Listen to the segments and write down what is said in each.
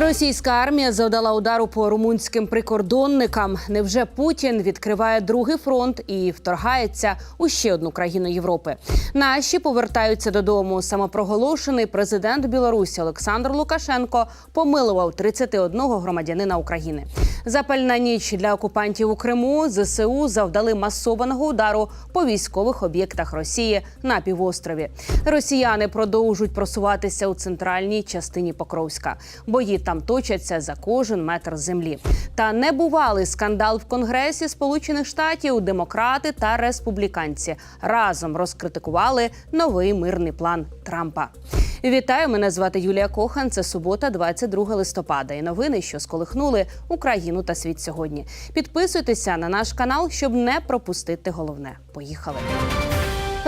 Російська армія завдала удару по румунським прикордонникам. Невже Путін відкриває другий фронт і вторгається у ще одну країну Європи? Наші повертаються додому. Самопроголошений президент Білорусі Олександр Лукашенко помилував 31 громадянина України. Запальна ніч для окупантів у Криму ЗСУ завдали масованого удару по військових об'єктах Росії на півострові. Росіяни продовжують просуватися у центральній частині Покровська. Бої там точаться за кожен метр землі. Та небувалий скандал в Конгресі Сполучених Штатів. Демократи та республіканці разом розкритикували новий мирний план Трампа. Вітаю, мене звати Юлія Кохан. Це субота, 22 листопада. І новини, що сколихнули Україну та світ сьогодні. Підписуйтеся на наш канал, щоб не пропустити головне. Поїхали.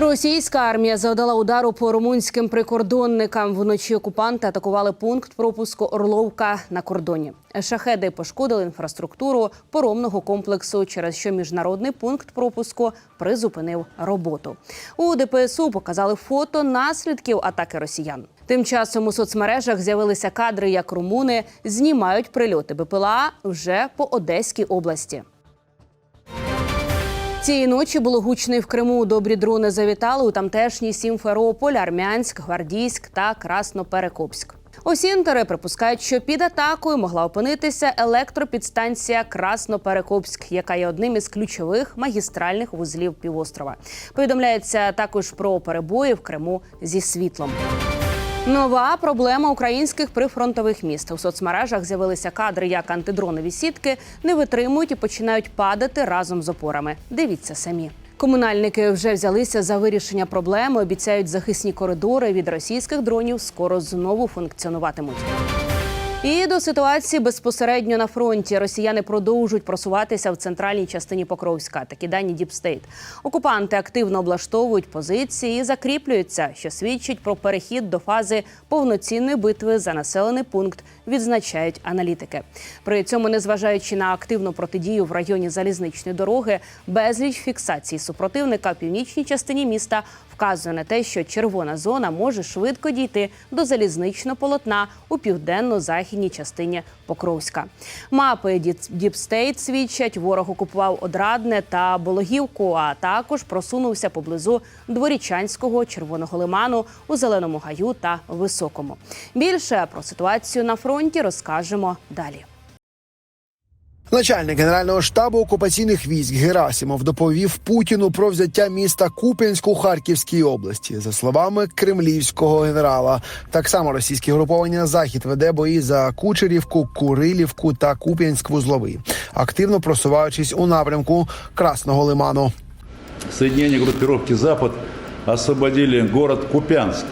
Російська армія завдала удару по румунським прикордонникам. Вночі окупанти атакували пункт пропуску Орловка на кордоні. Шахеди пошкодили інфраструктуру поромного комплексу, через що міжнародний пункт пропуску призупинив роботу. У ДПСУ показали фото наслідків атаки росіян. Тим часом у соцмережах з'явилися кадри, як румуни знімають прильоти БПЛА вже по Одеській області. Цієї ночі було гучно і в Криму. Добрі дрони завітали у тамтешній Сімферополь, Армянськ, Гвардійськ та Красноперекопськ. Осінтери припускають, що під атакою могла опинитися електропідстанція Красноперекопськ, яка є одним із ключових магістральних вузлів півострова. Повідомляється також про перебої в Криму зі світлом. Нова проблема українських прифронтових міст. У соцмережах з'явилися кадри, як антидронові сітки не витримують і починають падати разом з опорами. Дивіться самі. Комунальники вже взялися за вирішення проблеми. Обіцяють захисні коридори від російських дронів скоро знову функціонуватимуть. І до ситуації безпосередньо на фронті росіяни продовжують просуватися в центральній частині Покровська. Такі дані Діпстейт. Окупанти активно облаштовують позиції і закріплюються, що свідчить про перехід до фази повноцінної битви за населений пункт. Відзначають аналітики. При цьому, незважаючи на активну протидію в районі залізничної дороги, безліч фіксацій супротивника в північній частині міста вказує на те, що червона зона може швидко дійти до залізничного полотна у південно-західній частині Покровська. Мапи Діпстейт свідчать, ворог окупував Одрадне та Бологівку, а також просунувся поблизу Дворічанського червоного лиману у Зеленому Гаю та Високому. Більше про ситуацію на фронті розкажемо далі. Начальник генерального штабу окупаційних військ Герасимов доповів Путіну про взяття міста Куп'янськ у Харківській області. За словами кремлівського генерала, так само російське груповання Захід веде бої за Кучерівку, Курилівку та Куп'янськ-Вузловий, активно просуваючись у напрямку Красного Лиману. Соединения группировки «Запад» освободили город Купянск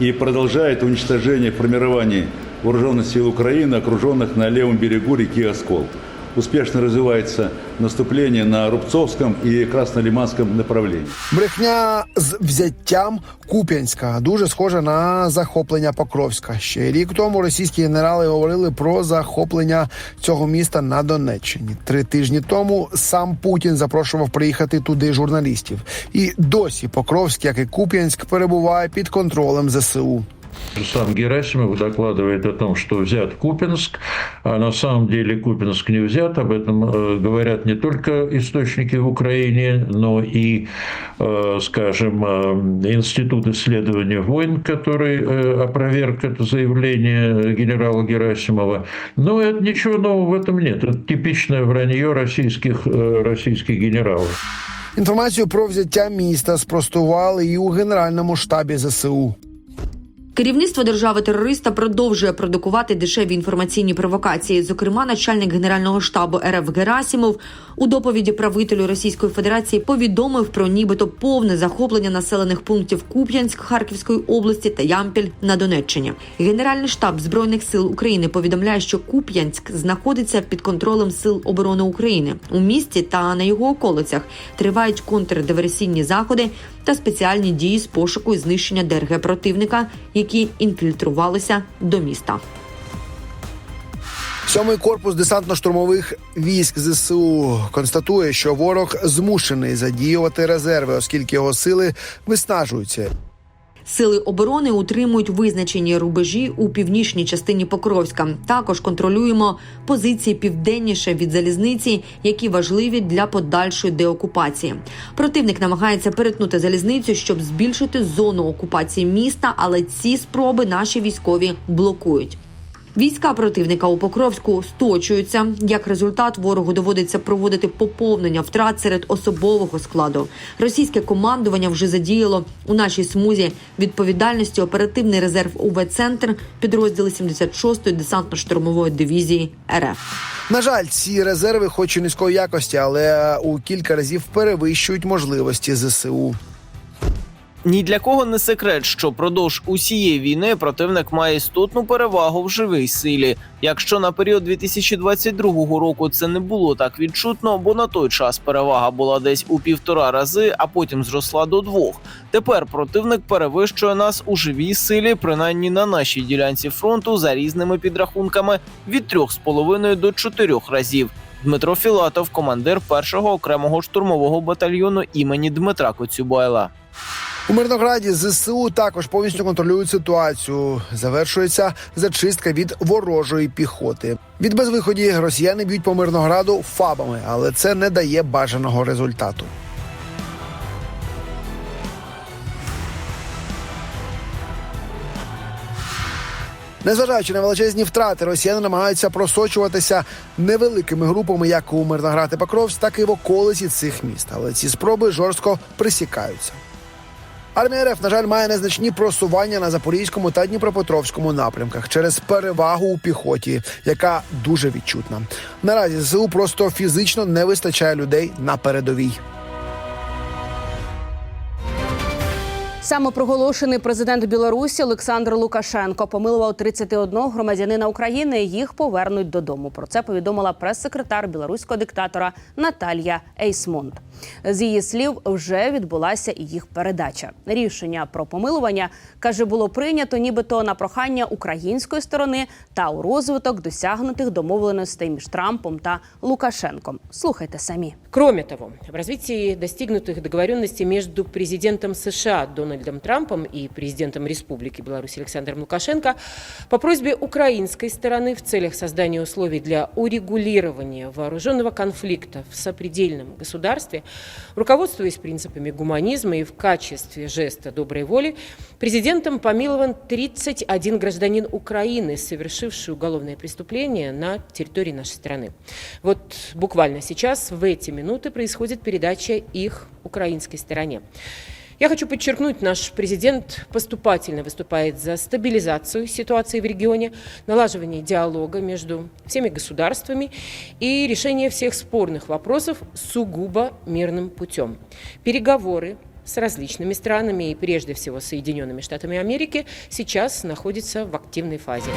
и продолжает уничтожение формирований вооруженных сил Украины, окруженных на левом берегу реки Оскол. Успешно развивается наступление на Рубцовском и Краснолиманском направлении. Брехня з взяттям Куп'янська дуже схожа на захоплення Покровська. Ще рік тому російські генерали говорили про захоплення цього міста на Донеччині. Три тижні тому сам Путін запрошував приїхати туди журналістів. І досі Покровськ, як і Куп'янськ, перебуває під контролем ЗСУ. Сам Герасимов докладывает о том, что взят Купинск, а на самом деле Купинск не взят. Об этом э, говорят не только источники в Украине, но и, э, скажем, э, Институт исследования войн, который э, опроверг это заявление генерала Герасимова. Но это, ничего нового в этом нет. Это типичное вранье российских, э, российских генералов. Інформацію про взяття міста спростували і у генеральному штабі ЗСУ. Керівництво держави-терориста продовжує продукувати дешеві інформаційні провокації. Зокрема, начальник генерального штабу РФ Герасімов у доповіді правителю Російської Федерації повідомив про нібито повне захоплення населених пунктів Куп'янськ Харківської області та Ямпіль на Донеччині. Генеральний штаб збройних сил України повідомляє, що Куп'янськ знаходиться під контролем сил оборони України у місті та на його околицях тривають контрдиверсійні заходи та спеціальні дії з пошуку і знищення ДРГ противника, які інфільтрувалися до міста. Сьомий корпус десантно-штурмових військ ЗСУ констатує, що ворог змушений задіювати резерви, оскільки його сили виснажуються. Сили оборони утримують визначені рубежі у північній частині Покровська. Також контролюємо позиції південніше від залізниці, які важливі для подальшої деокупації. Противник намагається перетнути залізницю, щоб збільшити зону окупації міста, але ці спроби наші військові блокують. Війська противника у Покровську сточуються. Як результат, ворогу доводиться проводити поповнення втрат серед особового складу. Російське командування вже задіяло у нашій смузі відповідальності оперативний резерв УВ центр підрозділи 76-ї десантно-штурмової дивізії РФ. На жаль, ці резерви, хоч і низької якості, але у кілька разів перевищують можливості ЗСУ. Ні для кого не секрет, що продовж усієї війни противник має істотну перевагу в живій силі. Якщо на період 2022 року це не було так відчутно, бо на той час перевага була десь у півтора рази, а потім зросла до двох. Тепер противник перевищує нас у живій силі, принаймні на нашій ділянці фронту за різними підрахунками від трьох з половиною до чотирьох разів. Дмитро Філатов, командир першого окремого штурмового батальйону імені Дмитра Коцюбайла. У Мирнограді ЗСУ також повністю контролюють ситуацію. Завершується зачистка від ворожої піхоти. Від безвиході росіяни б'ють по Мирнограду фабами, але це не дає бажаного результату. Незважаючи на величезні втрати, росіяни намагаються просочуватися невеликими групами, як у Мирноград і Покровськ, так і в околиці цих міст. Але ці спроби жорстко присікаються. Армія РФ, на жаль, має незначні просування на запорізькому та дніпропетровському напрямках через перевагу у піхоті, яка дуже відчутна. Наразі ЗСУ просто фізично не вистачає людей на передовій. Самопроголошений президент Білорусі Олександр Лукашенко помилував 31 громадянина України. Їх повернуть додому. Про це повідомила прес-секретар білоруського диктатора Наталія Ейсмонт. З її слів, вже відбулася і їх передача. Рішення про помилування каже, було прийнято, нібито на прохання української сторони та у розвиток досягнутих домовленостей між Трампом та Лукашенком. Слухайте самі. Кроме того, в развитии достигнутых договоренностей между президентом США Дональдом Трампом и президентом Республики Беларусь Александром Лукашенко по просьбе украинской стороны в целях создания условий для урегулирования вооруженного конфликта в сопредельном государстве, руководствуясь принципами гуманизма и в качестве жеста доброй воли, президентом помилован 31 гражданин Украины, совершивший уголовное преступление на территории нашей страны. Вот буквально сейчас, в эти минуты, происходит передача их украинской стороне. Я хочу подчеркнуть, наш президент поступательно выступает за стабилизацию ситуации в регионе, налаживание диалога между всеми государствами и решение всех спорных вопросов сугубо мирным путем. Переговоры с различными странами и прежде всего Соединенными Штатами Америки сейчас находятся в активной фазе.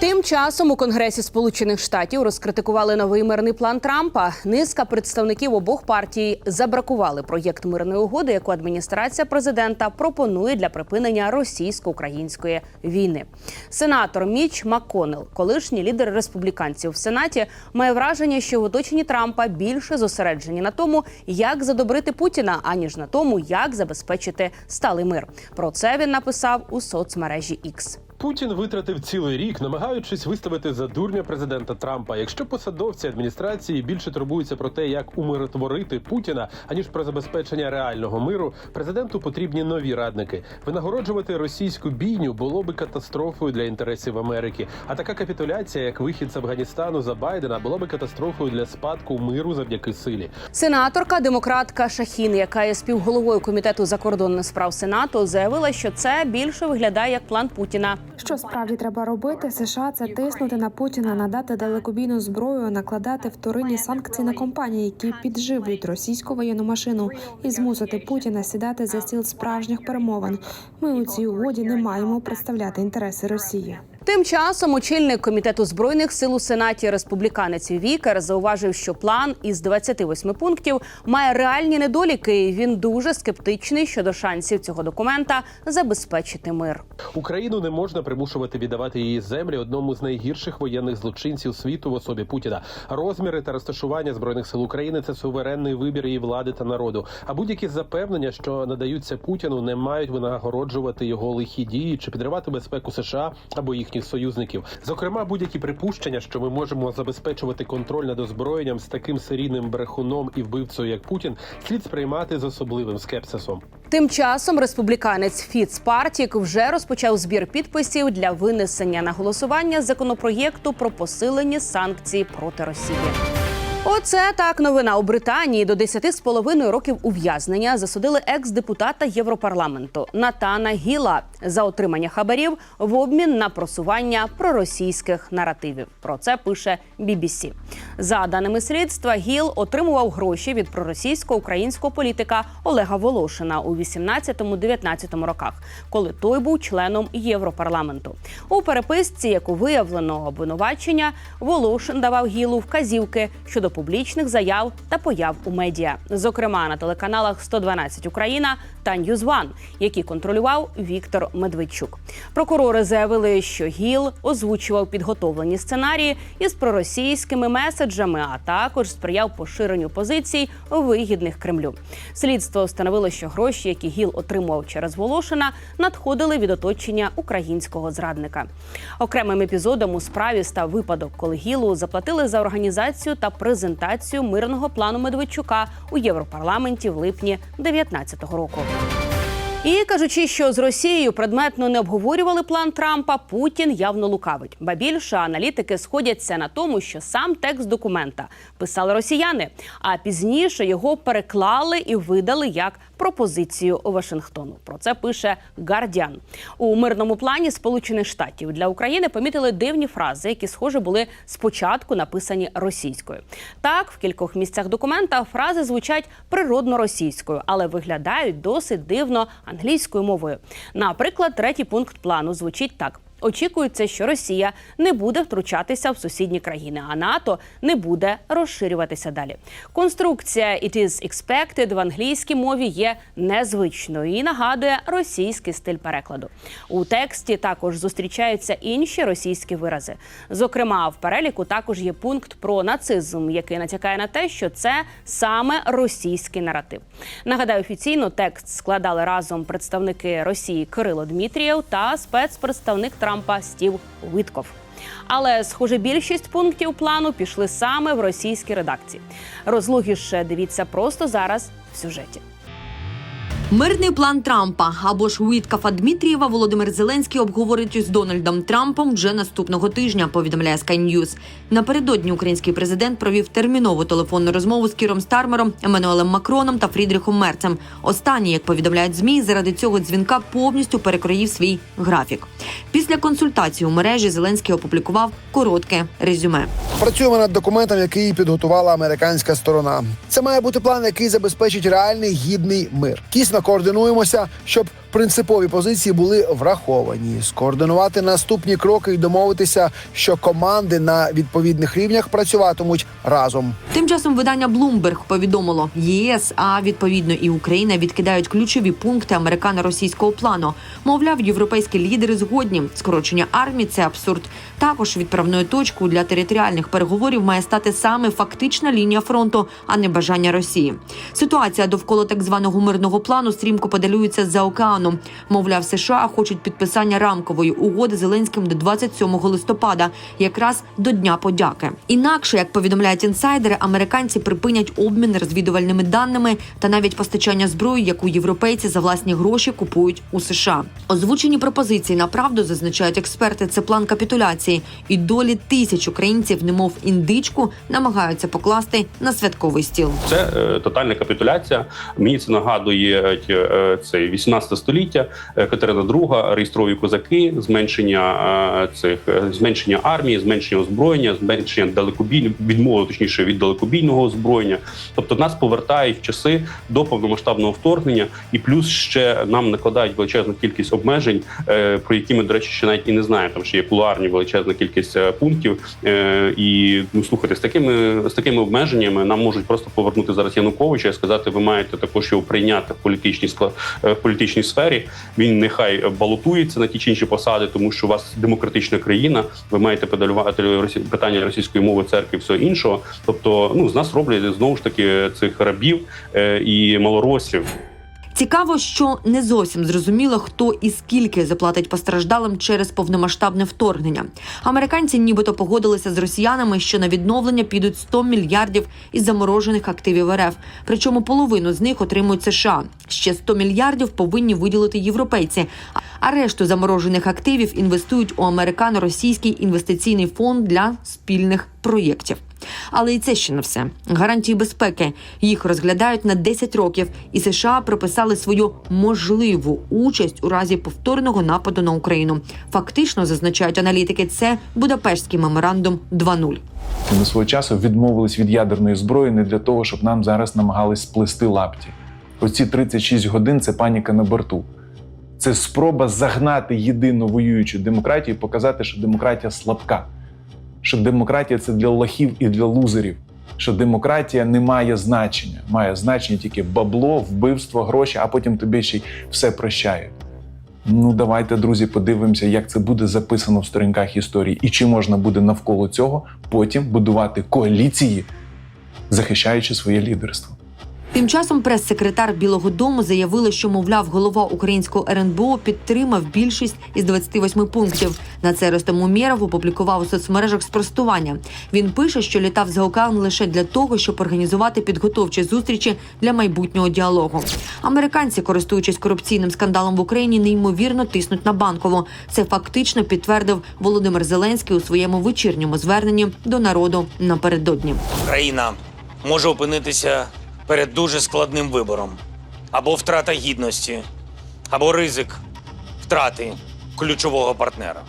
Тим часом у Конгресі Сполучених Штатів розкритикували новий мирний план Трампа. Низка представників обох партій забракували проєкт мирної угоди, яку адміністрація президента пропонує для припинення російсько-української війни. Сенатор Міч МакКоннелл, колишній лідер республіканців в Сенаті, має враження, що в оточенні Трампа більше зосереджені на тому, як задобрити Путіна, аніж на тому, як забезпечити сталий мир. Про це він написав у соцмережі X. Путін витратив цілий рік, намагаючись виставити за дурня президента Трампа. Якщо посадовці адміністрації більше турбуються про те, як умиротворити Путіна, аніж про забезпечення реального миру, президенту потрібні нові радники. Винагороджувати російську бійню було би катастрофою для інтересів Америки. А така капітуляція, як вихід з Афганістану за Байдена, була би катастрофою для спадку миру завдяки силі. Сенаторка демократка Шахін, яка є співголовою комітету закордонних справ Сенату, заявила, що це більше виглядає як план Путіна. Що справді треба робити? США це тиснути на Путіна, надати далекобійну зброю, накладати вторинні санкції на компанії, які підживлюють російську воєнну машину, і змусити Путіна сідати за стіл справжніх перемовин. Ми у цій угоді не маємо представляти інтереси Росії. Тим часом очільник комітету збройних сил у сенаті республіканець Вікер зауважив, що план із 28 пунктів має реальні недоліки. і Він дуже скептичний щодо шансів цього документа забезпечити мир. Україну не можна примушувати віддавати її землі одному з найгірших воєнних злочинців світу в особі Путіна. Розміри та розташування збройних сил України це суверенний вибір її влади та народу. А будь-які запевнення, що надаються Путіну, не мають винагороджувати його лихі дії чи підривати безпеку США або їхніх союзників. Зокрема, будь-які припущення, що ми можемо забезпечувати контроль над озброєнням з таким серійним брехуном і вбивцею, як Путін, слід сприймати з особливим скепсисом. Тим часом республіканець Фіц Партік вже розпочав збір підписів для винесення на голосування законопроєкту про посилені санкції проти Росії. Оце так новина у Британії до 10 з половиною років ув'язнення засудили екс-депутата Європарламенту Натана Гіла за отримання хабарів в обмін на просування проросійських наративів. Про це пише BBC. За даними слідства, Гіл отримував гроші від проросійського українського політика Олега Волошина у 18-19 роках, коли той був членом Європарламенту. У переписці, яку виявлено обвинувачення, Волошин давав Гілу вказівки щодо публічних заяв та появ у медіа, зокрема на телеканалах 112 Україна та Ньюзван, які контролював Віктор Медведчук. Прокурори заявили, що Гіл озвучував підготовлені сценарії із проросійськими меседжами, а також сприяв поширенню позицій вигідних Кремлю. Слідство встановило, що гроші, які Гіл отримував через Волошина, надходили від оточення українського зрадника. Окремим епізодом у справі став випадок, коли Гілу заплатили за організацію та презентацію мирного плану Медведчука у Європарламенті в липні 2019 року. І кажучи, що з Росією предметно не обговорювали план Трампа, Путін явно лукавить. Ба більше аналітики сходяться на тому, що сам текст документа писали росіяни, а пізніше його переклали і видали як пропозицію Вашингтону. Про це пише Гардіан. У мирному плані Сполучених Штатів для України помітили дивні фрази, які схоже були спочатку написані російською. Так, в кількох місцях документа фрази звучать природно російською, але виглядають досить дивно англійською мовою. Наприклад, третій пункт плану звучить так. Очікується, що Росія не буде втручатися в сусідні країни, а НАТО не буде розширюватися далі. Конструкція «it is expected» в англійській мові є незвичною і нагадує російський стиль перекладу. У тексті також зустрічаються інші російські вирази. Зокрема, в переліку також є пункт про нацизм, який натякає на те, що це саме російський наратив. Нагадаю, офіційно текст складали разом представники Росії Кирило Дмитрієв та спецпредставник Трампа Стів Витков. Але, схоже, більшість пунктів плану пішли саме в російській редакції. Розлогіше дивіться просто зараз в сюжеті. Мирний план Трампа або ж Уіткафа Дмитрієва Володимир Зеленський обговорить із Дональдом Трампом вже наступного тижня. Повідомляє Sky News. Напередодні український президент провів термінову телефонну розмову з Кіром Стармером, Еммануелем Макроном та Фрідріхом Мерцем. Останній, як повідомляють змі, заради цього дзвінка повністю перекроїв свій графік. Після консультації у мережі Зеленський опублікував коротке резюме. Працюємо над документом, який підготувала американська сторона. Це має бути план, який забезпечить реальний гідний мир. Тісно координуємося, щоб принципові позиції були враховані, скоординувати наступні кроки і домовитися, що команди на відповідних рівнях працюватимуть разом. Тим часом видання Bloomberg повідомило, ЄС, а відповідно і Україна відкидають ключові пункти американо-російського плану. Мовляв, європейські лідери згодні. Скорочення армії це абсурд. Також відправною точкою для територіальних переговорів має стати саме фактична лінія фронту, а не бажання Росії. Ситуація довкола так званого мирного плану стрімко подалюється за океаном. Мовляв, США хочуть підписання рамкової угоди Зеленським до 27 листопада, якраз до Дня подяки. Інакше, як повідомляють інсайдери, американці припинять обмін розвідувальними даними та навіть постачання зброї, яку європейці за власні гроші купують у США. Озвучені пропозиції на правду зазначають експерти. Це план капітуляції, і долі тисяч українців, немов індичку, намагаються покласти на святковий стіл. Це е, тотальна капітуляція. Мені це нагадує е, цей 18 століття. Е, Катерина II реєстрові козаки, зменшення е, цих е, зменшення армії, зменшення озброєння, зменшення далекобійного відмови, точніше від далекобійного озброєння. Тобто нас повертають в часи до повномасштабного вторгнення, і плюс ще нам накладають величезну кількість обмежень, про які ми, до речі, ще навіть і не знаємо. Там ще є кулуарні величезна кількість пунктів. І ну слухайте, з такими з такими обмеженнями нам можуть просто повернути зараз Януковича і сказати, ви маєте також його прийняти в політичній в політичній сфері. Він нехай балотується на ті чи інші посади, тому що у вас демократична країна. Ви маєте педалювати питання російської мови, церкви, і всього іншого. Тобто, ну з нас роблять знову ж таки цих рабів е, і малоросів. Цікаво, що не зовсім зрозуміло, хто і скільки заплатить постраждалим через повномасштабне вторгнення. Американці нібито погодилися з росіянами, що на відновлення підуть 100 мільярдів із заморожених активів РФ. Причому половину з них отримують США. Ще 100 мільярдів повинні виділити європейці. А решту заморожених активів інвестують у американо-російський інвестиційний фонд для спільних проєктів. Але і це ще не все. Гарантії безпеки їх розглядають на 10 років, і США прописали свою можливу участь у разі повторного нападу на Україну. Фактично зазначають аналітики. Це Будапештський меморандум 2.0. Ми свого часу відмовились від ядерної зброї не для того, щоб нам зараз намагались сплести лапті. Оці 36 годин це паніка на борту. Це спроба загнати єдину воюючу демократію, і показати, що демократія слабка, що демократія це для лохів і для лузерів, що демократія не має значення, має значення тільки бабло, вбивство, гроші, а потім тобі ще й все прощають. Ну, давайте, друзі, подивимося, як це буде записано в сторінках історії, і чи можна буде навколо цього потім будувати коаліції, захищаючи своє лідерство. Тим часом прес-секретар Білого Дому заявила, що мовляв, голова українського РНБО підтримав більшість із 28 пунктів. На це Ростем Умєров опублікував у соцмережах спростування. Він пише, що літав за океан лише для того, щоб організувати підготовчі зустрічі для майбутнього діалогу. Американці, користуючись корупційним скандалом в Україні, неймовірно тиснуть на банкову. Це фактично підтвердив Володимир Зеленський у своєму вечірньому зверненні до народу напередодні. Країна може опинитися перед дуже складним вибором: або втрата гідності, або ризик втрати ключового партнера,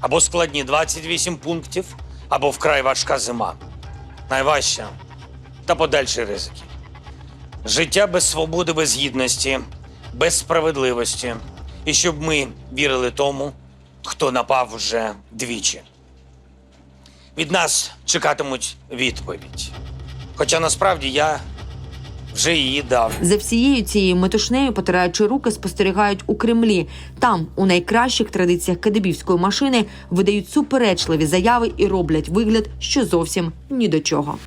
або складні 28 пунктів, або вкрай важка зима. Найважча та подальші ризики. Життя без свободи, без гідності, без справедливості. І щоб ми вірили тому, хто напав вже двічі. Від нас чекатимуть відповідь. Хоча насправді я вже її дав. За всією цією метушнею, потираючи руки, спостерігають у Кремлі. Там, у найкращих традиціях кадебівської машини, видають суперечливі заяви і роблять вигляд, що зовсім ні до чого.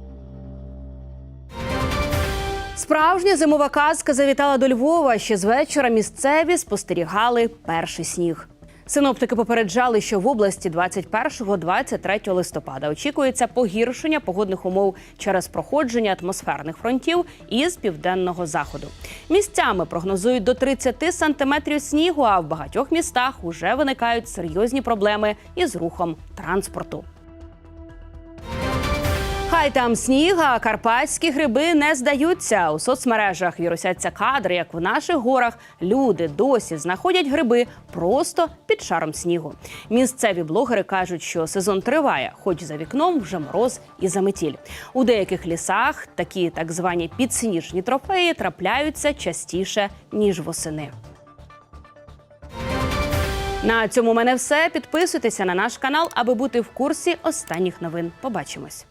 Справжня зимова казка завітала до Львова. Ще з вечора місцеві спостерігали перший сніг. Синоптики попереджали, що в області 21-23 листопада очікується погіршення погодних умов через проходження атмосферних фронтів із південного заходу. Місцями прогнозують до 30 сантиметрів снігу. А в багатьох містах уже виникають серйозні проблеми із рухом транспорту. Хай там сніг, а карпатські гриби не здаються. У соцмережах вірусяться кадри, як в наших горах люди досі знаходять гриби просто під шаром снігу. Місцеві блогери кажуть, що сезон триває, хоч за вікном вже мороз і заметіль. У деяких лісах такі так звані підсніжні трофеї трапляються частіше ніж восени. На цьому в мене все. Підписуйтеся на наш канал, аби бути в курсі останніх новин. Побачимось.